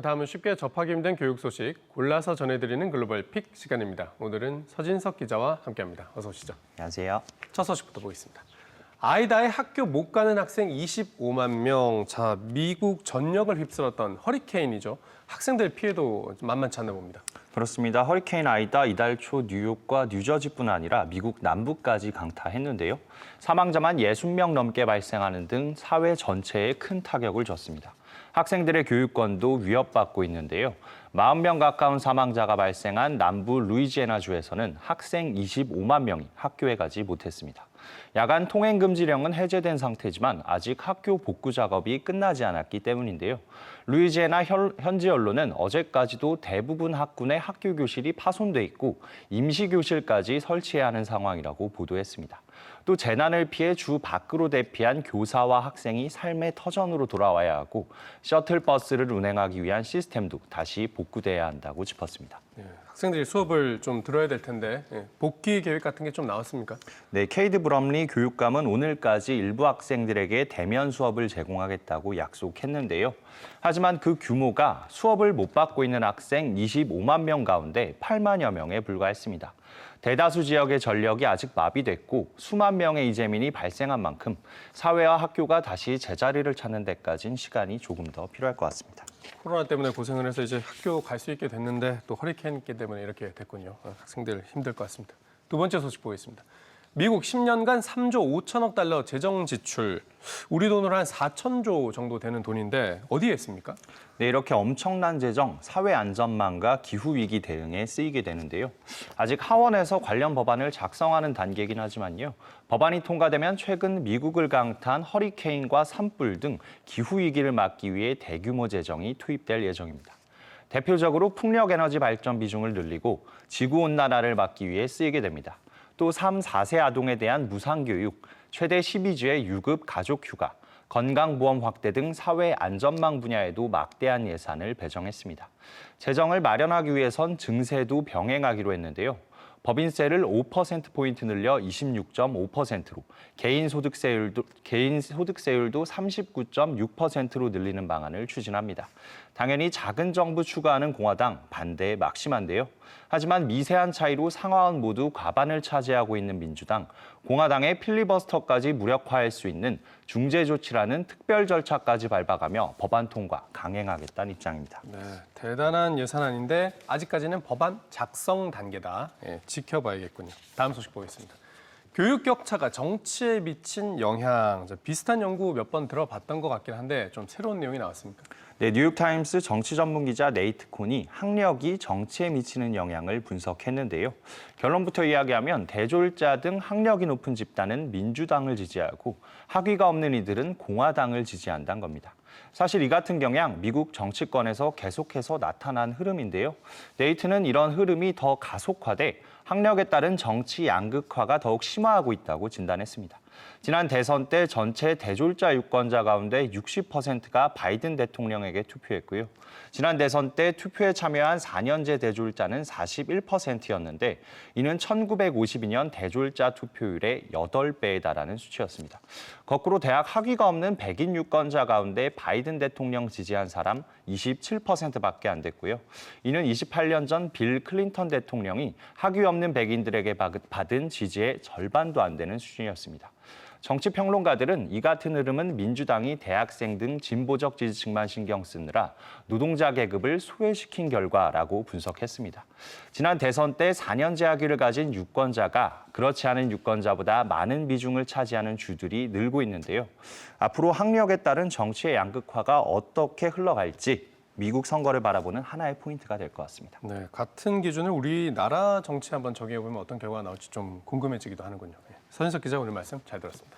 다음은 쉽게 접하기 힘든 교육 소식 골라서 전해드리는 글로벌 픽 시간입니다. 오늘은 서진석 기자와 함께합니다. 어서 오시죠. 안녕하세요. 첫 소식부터 보겠습니다. 아이다의 학교 못 가는 학생 25만 명. 자, 미국 전역을 휩쓸었던 허리케인이죠. 학생들 피해도 만만치 않나 봅니다. 그렇습니다. 허리케인 아이다 이달 초 뉴욕과 뉴저지뿐 아니라 미국 남부까지 강타했는데요. 사망자만 60명 넘게 발생하는 등 사회 전체에 큰 타격을 줬습니다. 학생들의 교육권도 위협받고 있는데요. 40명 가까운 사망자가 발생한 남부 루이지애나주에서는 학생 25만 명이 학교에 가지 못했습니다. 야간 통행 금지령은 해제된 상태지만 아직 학교 복구 작업이 끝나지 않았기 때문인데요. 루이지애나 현- 현지 언론은 어제까지도 대부분 학군의 학교 교실이 파손돼 있고 임시 교실까지 설치해야 하는 상황이라고 보도했습니다. 또 재난을 피해 주 밖으로 대피한 교사와 학생이 삶의 터전으로 돌아와야 하고 셔틀버스를 운행하기 위한 시스템도 다시 복구돼야 한다고 짚었습니다. 예, 학생들이 수업을 좀 들어야 될 텐데 예, 복귀 계획 같은 게 좀 나왔습니까? 네, 케이드 브럼리 교육감은 오늘까지 일부 학생들에게 대면 수업을 제공하겠다고 약속했는데요. 하지만 그 규모가 수업을 못 받고 있는 학생 25만 명 가운데 8만여 명에 불과했습니다. 대다수 지역의 전력이 아직 마비됐고 수만 명의 이재민이 발생한 만큼 사회와 학교가 다시 제자리를 찾는 데까지는 시간이 조금 더 필요할 것 같습니다. 코로나 때문에 고생을 해서 이제 학교 갈 수 있게 됐는데 또 허리케인 때문에 이렇게 됐군요. 어, 학생들 힘들 것 같습니다. 두 번째 소식 보겠습니다. 미국 10년간 3조 5천억 달러 재정 지출, 우리 돈으로 한 4천조 정도 되는 돈인데 어디에 있습니까? 네, 이렇게 엄청난 재정, 사회 안전망과 기후 위기 대응에 쓰이게 되는데요. 아직 하원에서 관련 법안을 작성하는 단계이긴 하지만요. 법안이 통과되면 최근 미국을 강타한 허리케인과 산불 등 기후 위기를 막기 위해 대규모 재정이 투입될 예정입니다. 대표적으로 풍력 에너지 발전 비중을 늘리고 지구 온난화를 막기 위해 쓰이게 됩니다. 또 3, 4세 아동에 대한 무상 교육, 최대 12주의 유급 가족 휴가, 건강보험 확대 등 사회 안전망 분야에도 막대한 예산을 배정했습니다. 재정을 마련하기 위해선 증세도 병행하기로 했는데요. 법인세를 5%포인트 늘려 26.5%로, 개인 소득세율도, 개인 소득세율도 39.6%로 늘리는 방안을 추진합니다. 당연히 작은 정부 추가하는 공화당 반대에 막심한데요. 하지만 미세한 차이로 상하원 모두 과반을 차지하고 있는 민주당, 공화당의 필리버스터까지 무력화할 수 있는 중재 조치라는 특별 절차까지 밟아가며 법안 통과 강행하겠다는 입장입니다. 네, 대단한 예산안인데 아직까지는 법안 작성 단계다. 예, 지켜봐야겠군요. 다음 소식 보겠습니다. 교육 격차가 정치에 미친 영향 저 비슷한 연구 몇 번 들어봤던 것 같긴 한데 좀 새로운 내용이 나왔습니까? 네, 뉴욕타임스 정치 전문 기자 네이트 콘이 학력이 정치에 미치는 영향을 분석했는데요. 결론부터 이야기하면 대졸자 등 학력이 높은 집단은 민주당을 지지하고 학위가 없는 이들은 공화당을 지지한다는 겁니다. 사실 이 같은 경향 미국 정치권에서 계속해서 나타난 흐름인데요. 네이트는 이런 흐름이 더 가속화돼 학력에 따른 정치 양극화가 더욱 심화하고 있다고 진단했습니다. 지난 대선 때 전체 대졸자 유권자 가운데 60%가 바이든 대통령에게 투표했고요. 지난 대선 때 투표에 참여한 4년제 대졸자는 41%였는데 이는 1952년 대졸자 투표율의 8배에 달하는 수치였습니다. 거꾸로 대학 학위가 없는 백인 유권자 가운데 바이든 대통령 지지한 사람 27%밖에 안 됐고요. 이는 28년 전 빌 클린턴 대통령이 학위 없는 백인들에게 받은 지지의 절반도 안 되는 수준이었습니다. 정치 평론가들은 이 같은 흐름은 민주당이 대학생 등 진보적 지지층만 신경 쓰느라 노동자 계급을 소외시킨 결과라고 분석했습니다. 지난 대선 때 4년제 학위를 가진 유권자가 그렇지 않은 유권자보다 많은 비중을 차지하는 주들이 늘고 있는데요. 앞으로 학력에 따른 정치의 양극화가 어떻게 흘러갈지 미국 선거를 바라보는 하나의 포인트가 될 것 같습니다. 네, 같은 기준을 우리나라 정치 한번 적용해 보면 어떤 결과가 나올지 좀 궁금해지기도 하는군요. 예, 서진석 기자 오늘 말씀 잘 들었습니다.